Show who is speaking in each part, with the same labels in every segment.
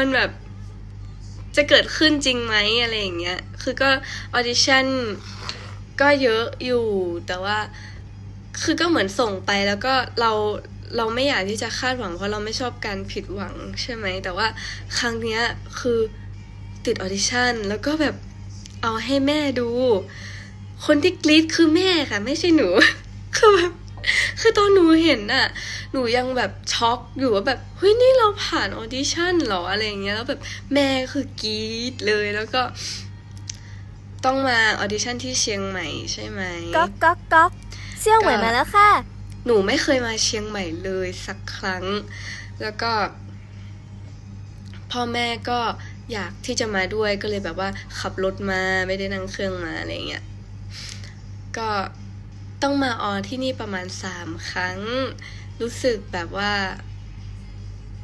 Speaker 1: มันแบบจะเกิดขึ้นจริงไหมอะไรอย่างเงี้ย คือก็ออดิชั่นก็เยอะอยู่ แต่ว่าคือก็เหมือนส่งไปแล้วก็เราเราไม่อยากที่จะคาดหวังเพราะเราไม่ชอบการผิดหวังใช่ไหม แต่ว่าครั้งเนี้ยคือติดออดิชั่นแล้วก็แบบเอาให้แม่ดู คนที่กรี๊ดคือแม่ค่ะ ไม่ใช่หนู คือแบบ คือตอนหนูเห็นน่ะหนูยังแบบช็อกอยู่ว่าแบบเฮ้ยนี่เราผ่านออดิชั่นเหรออะไรอย่างเงี้ยแล้วแบบแม่คือกรี๊ดเลยแล้วก็ ต้องมาออดิชั่นที่เชียงใหม่ใช่ไหม
Speaker 2: ก๊อกก๊อกก๊อกเซี่ยวเหวยมาแล้วค่ะ
Speaker 1: หนูไม่เคยมาเชียงใหม่เลยสักครั้ง แล้วก็ พ่อแม่ก็อยากที่จะมาด้วยก็เลยแบบว่าขับรถมาไม่ได้นั่งเครื่องมาอะไรเงี้ยก็ ต้องมาออที่นี่ประมาณสามครั้ง รู้สึกแบบว่า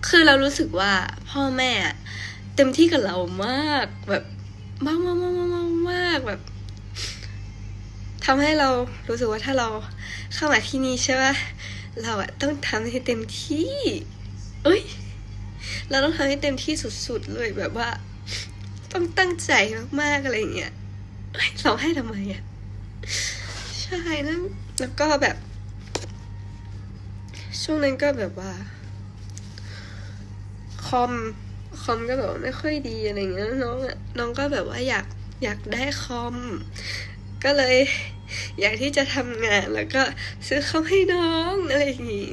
Speaker 1: คือเรารู้สึกว่าพ่อแม่เต็มที่กับเรามากแบบมากมากมากมากมากมากแบบทำให้เรารู้สึกว่าถ้าเราเข้ามาที่นี่ใช่ป่ะเราอะต้องทำให้เต็มที่ เอ้ย เราต้องทำให้เต็มที่สุดๆเลยแบบว่า ต้องตั้งใจมากๆอะไรอย่างเงี้ยเอ้ยเราให้ทำไมอะ ใช่นั่นแล้วก็แบบ ช่วงนั้นก็แบบว่า คอมคอมก็แบบว่าไม่ค่อยดีอะไรเงี้ยน้องอะน้องก็แบบว่าอยากอยากได้คอม ก็เลย อยากที่จะทำงานแล้วก็ซื้อคอมให้น้องอะไรอย่างงี้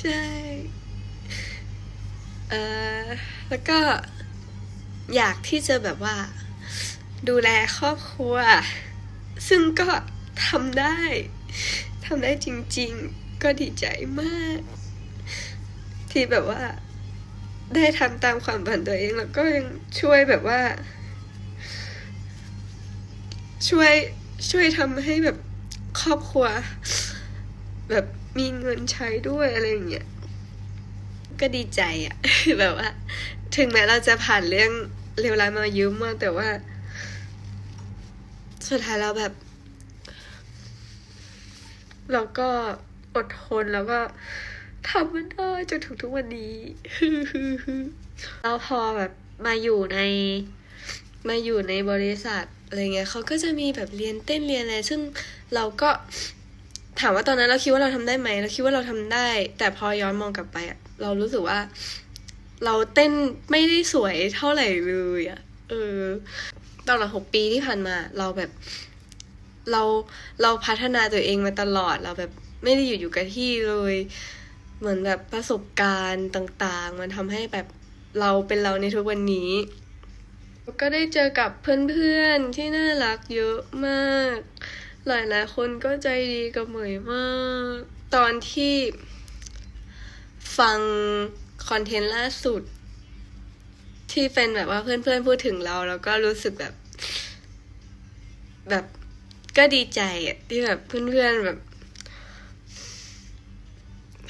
Speaker 1: ใช่เอ่อแล้วก็อยากที่จะแบบว่า ดูแลครอบครัว ซึ่งก็ทำได้ทำได้จริง ๆ ก็ดีใจมาก ที่แบบว่า ได้ทำตามความฝันตัวเองแล้วก็ยังช่วยแบบว่า ช่วยช่วยทำให้แบบครอบครัว แบบมีเงินใช้ด้วยอะไรอย่างเงี้ยก็ดีใจอะแบบว่า ถึงแม้เราจะผ่านเรื่องเลวร้ายมาเยอะมากแต่ว่า สุดท้ายเราแบบ เราก็อดทนแล้วก็ทำมันได้จนถึงทุกวันนี้ แล้วพอแบบมาอยู่ในมาอยู่ในบริษัทอะไรเงี้ยเขาก็จะมีแบบเรียนเต้นเรียนอะไร ซึ่งเราก็ถามว่าตอนนั้นเราคิดว่าเราทำได้ไหมเราคิดว่าเราทำได้ แต่พอย้อนมองกลับไปอะเรารู้สึกว่า เราเต้นไม่ได้สวยเท่าไหร่เลยอะเออ ตลอดหกปีที่ผ่านมา เราแบบ เราเราพัฒนาตัวเองมาตลอด เราแบบไม่ได้อยู่อยู่กับที่เลย เหมือนแบบประสบการณ์ต่างๆ มันทำให้แบบเราเป็นเราในทุกวันนี้ ก็ได้เจอกับเพื่อนๆที่น่ารักเยอะมาก หลายๆคนก็ใจดีกับเหมยมาก ตอนที่ฟังคอนเทนต์ล่าสุด ที่เป็นแบบว่าเพื่อนๆพูดถึงเรา แล้วก็รู้สึกแบบ แบบก็ดีใจอะที่แบบเพื่อนๆแบบ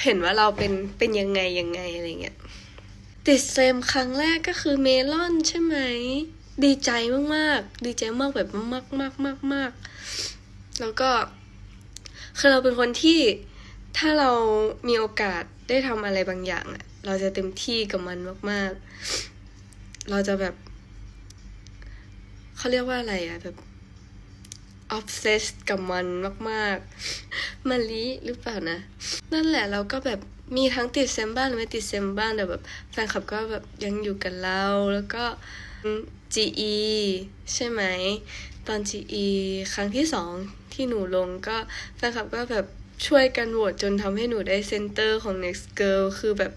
Speaker 1: เห็นว่าเราเป็นเป็นยังไงยังไงอะไรเงี้ยติดเซมครั้งแรกก็คือเมลอนใช่ไหม ดีใจมากๆ ดีใจมากแบบมากมากมากมากแล้วก็คือเราเป็นคนที่ถ้าเรามีโอกาสได้ทำอะไรบางอย่างอะเราจะเต็มที่กับมันมาก ๆ เราจะแบบเขาเรียกว่าอะไรอะแบบ obsessed กับมันมากๆมาลิหรือเปล่านะ นั่นแหละเราก็แบบมีทั้งติดเซมบ้านหรือไม่ติดเซมบ้านแต่แบบแฟนคลับก็แบบยังอยู่กับเรา แล้วก็ GE ใช่ไหม ตอน GE ครั้งที่สองที่หนูลงก็แฟนคลับก็แบบ ช่วยกันโหวตจนทำให้หนูได้เซนเตอร์ของ Next Girl คือแบบ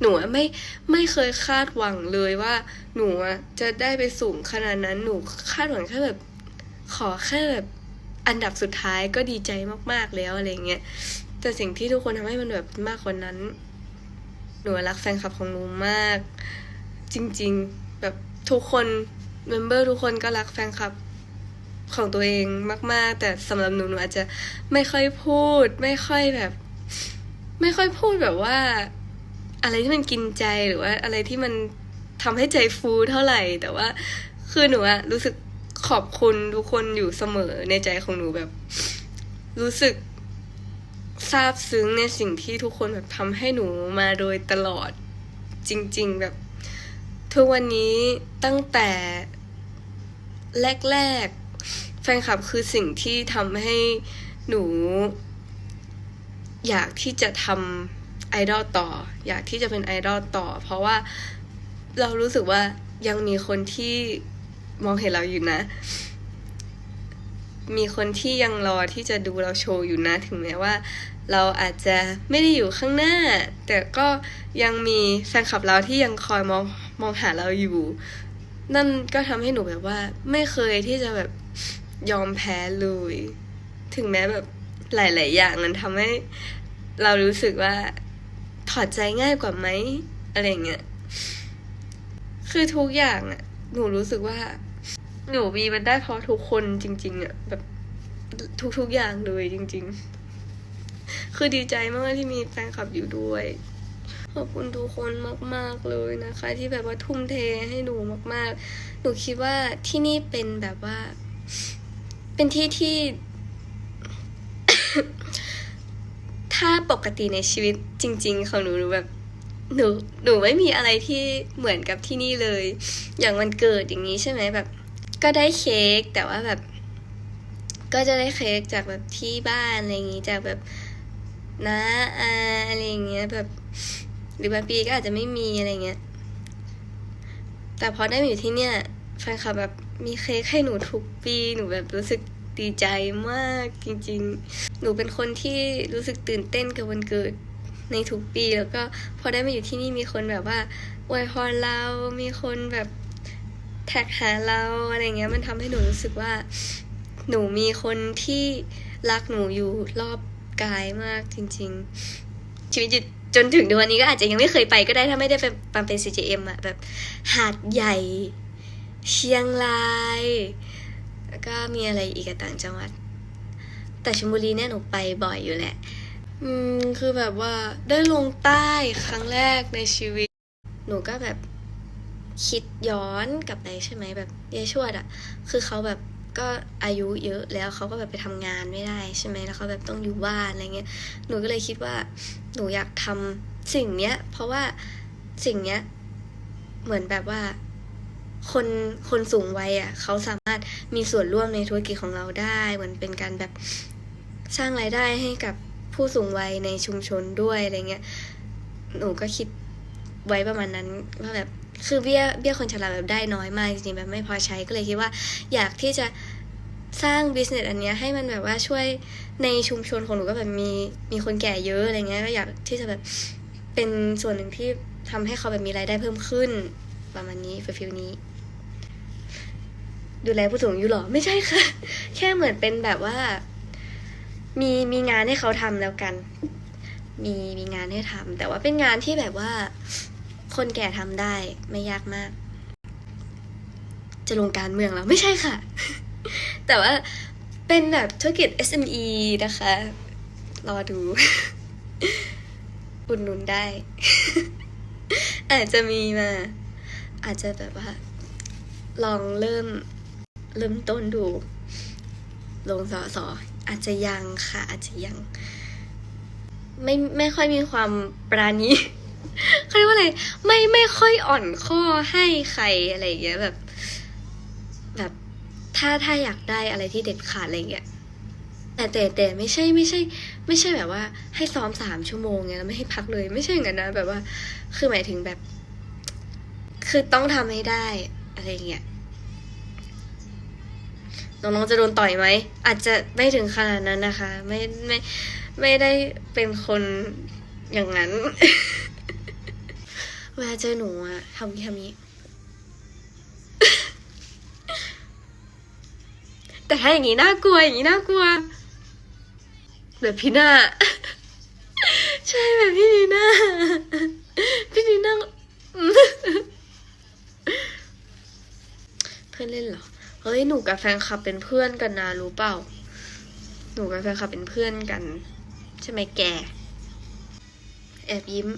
Speaker 1: หนูไม่ไม่เคยคาดหวังเลยว่า หนูจะได้ไปสูงขนาดนั้นหนูคาดหวังแค่แบบขอแค่แบบอันดับสุดท้ายก็ดีใจมากๆแล้วอะไรเงี้ยแต่สิ่งที่ทุกคนทำให้มันแบบมากกว่านั้น หนูรักแฟนคลับของหนูมาก จริง ๆ แบบทุกคนเมมเบอร์ทุกคนก็รักแฟนคลับ ของตัวเองมาก ๆ แต่สำหรับหนูหนูอาจจะไม่ค่อยพูด ไม่ค่อยแบบ ไม่ค่อยพูดแบบว่า อะไรที่มันกินใจหรือว่าอะไรที่มันทำให้ใจฟูเท่าไหร่ แต่ว่าคือหนูอะรู้สึกขอบคุณทุกคนอยู่เสมอในใจของหนูแบบ รู้สึกซาบซึ้งในสิ่งที่ทุกคนแบบทำให้หนูมาโดยตลอดจริง ๆ แบบ ทุกวันนี้ตั้งแต่แรก ๆ แฟนคลับคือสิ่งที่ทำให้หนู อยากที่จะทำไอดอลต่อ อยากที่จะเป็นไอดอลต่อ เพราะว่าเรารู้สึกว่ายังมีคนที่มองเห็นเราอยู่นะ มีคนที่ยังรอที่จะดูเราโชว์อยู่นะ ถึงแม้ว่า เราอาจจะไม่ได้อยู่ข้างหน้า แต่ก็ยังมีแฟนคลับเราที่ยังคอยมองมองหาเราอยู่ นั่นก็ทำให้หนูแบบว่า ไม่เคยที่จะแบบ ยอมแพ้เลย ถึงแม้แบบหลาย ๆ อย่างมันทำให้เรารู้สึกว่าถอดใจง่ายกว่าไหมอะไรเงี้ย คือทุกอย่างอะหนูรู้สึกว่า หนูมีมันได้เพราะทุกคนจริง ๆอะแบบทุก ๆ อย่างเลยจริง ๆ คือดีใจมากที่มีแฟนคลับอยู่ด้วย ขอบคุณทุกคนมาก ๆ เลยนะคะ ที่แบบว่าทุ่มเทให้หนูมาก ๆ หนูคิดว่าที่นี่เป็นแบบว่า เป็นที่ที่ ถ้าปกติในชีวิตจริง ๆ ของหนูหนูแบบหนูหนูไม่มีอะไรที่เหมือนกับที่นี่เลย อย่างวันเกิดอย่างนี้ใช่ไหมแบบ ก็ได้เค้กแต่ว่าแบบ ก็จะได้เค้กจากแบบที่บ้านอะไรอย่างงี้จากแบบน้าอาอะไรอย่างเงี้ยแบบ หรือบางปีก็อาจจะไม่มีอะไรเงี้ยแต่พอได้มาอยู่ที่เนี่ยแฟนคลับแบบ มีเค้กให้หนูทุกปีหนูแบบรู้สึกดีใจมากจริงๆ หนูเป็นคนที่รู้สึกตื่นเต้นกับวันเกิดในทุกปีแล้วก็พอได้มาอยู่ที่นี่มีคนแบบว่าอวยพรเรามีคนแบบแท็กหาเราอะไรเงี้ยมันทำให้หนูรู้สึกว่า หนูมีคนที่รักหนูอยู่รอบกายมากจริง ๆ ชีวิตจจนถึงวันนี้ก็อาจจะยังไม่เคยไปก็ได้ถ้าไม่ได้ไปเป็น CJM อะแบบหาดใหญ่ เชียงราย แล้วก็มีอะไรอีกต่างจังหวัด แต่ชลบุรีเนี่ยหนูไปบ่อยอยู่แหละ อืมคือแบบว่าได้ลงใต้ครั้งแรกในชีวิต หนูก็แบบคิดย้อนกลับไปใช่ไหมแบบยายชวดอะคือเขาแบบก็อายุเยอะแล้วเขาก็แบบไปทำงานไม่ได้ใช่ไหมแล้วเขาแบบต้องอยู่บ้านอะไรเงี้ยหนูก็เลยคิดว่าหนูอยากทำสิ่งเนี้ย เพราะว่าสิ่งเนี้ยเหมือนแบบว่า คนคนสูงวัยอะเขาสามารถมีส่วนร่วมในธุรกิจของเราได้เหมือนเป็นการแบบสร้างรายได้ให้กับผู้สูงวัยในชุมชนด้วยอะไรเงี้ยหนูก็คิดไว้ประมาณนั้นว่าแบบคือเบี้ยเบี้ยคนชราแบบได้น้อยมากจริงๆแบบไม่พอใช้ก็เลยคิดว่า อยากที่จะสร้างบิสเนสอันเนี้ยให้มันแบบว่าช่วยในชุมชนของหนูก็แบบมีมีคนแก่เยอะอะไรเงี้ยก็อยากที่จะแบบเป็นส่วนหนึ่งที่ทำให้เขาแบบมีรายได้เพิ่มขึ้นประมาณนี้ฟิลนี้ ดูแลผู้สูงอายุหรอ ไม่ใช่ค่ะ แค่เหมือนเป็นแบบว่า มีมีงานให้เขาทำแล้วกัน มีมีงานให้ทำแต่ว่าเป็นงานที่แบบว่า คนแก่ทำได้ไม่ยากมาก จะลงการเมืองแล้วไม่ใช่ค่ะ แต่ว่าเป็นแบบธุรกิจ SME นะคะ รอดูอุดหนุนได้ อาจจะมีมา อาจจะแบบว่า ลองเริ่ม เริ่มต้นดู ลงสอสออาจจะยังค่ะ อาจจะยัง ไม่ไม่ค่อยมีความปราณีเขาเรียกว่าอะไรไม่ไม่ค่อยอ่อนข้อให้ใครอะไรอย่างเงี้ยแบบ แบบถ้าถ้าอยากได้อะไรที่เด็ดขาดอะไรเงี้ยแต่แต่แต่ไม่ใช่ไม่ใช่ ไม่ใช่แบบว่า ให้ซ้อมสามชั่วโมงเงี้ยแล้วไม่ให้พักเลย ไม่ใช่อย่างนั้นนะแบบว่า คือหมายถึงแบบ คือต้องทำให้ได้อะไรเงี้ย น้องๆจะโดนต่อยไหมอาจจะไม่ถึงขนาดนั้นนะคะ ไม่ไม่ไม่ได้เป็นคนอย่างนั้น เวลาเจอหนูอะทำทำนี้แต่ถ้าอย่างนี้น่ากลัวอย่างนี้น่ากลัว แบบพี่หน้าใช่แบบพี่นีน่าพี่นีน่าเพื่อนเล่นเหรอ เฮ้ยหนูกับแฟนคลับเป็นเพื่อนกันนะรู้เปล่า หนูกับแฟนคลับเป็นเพื่อนกัน ใช่ไหมแก แอบยิ้ม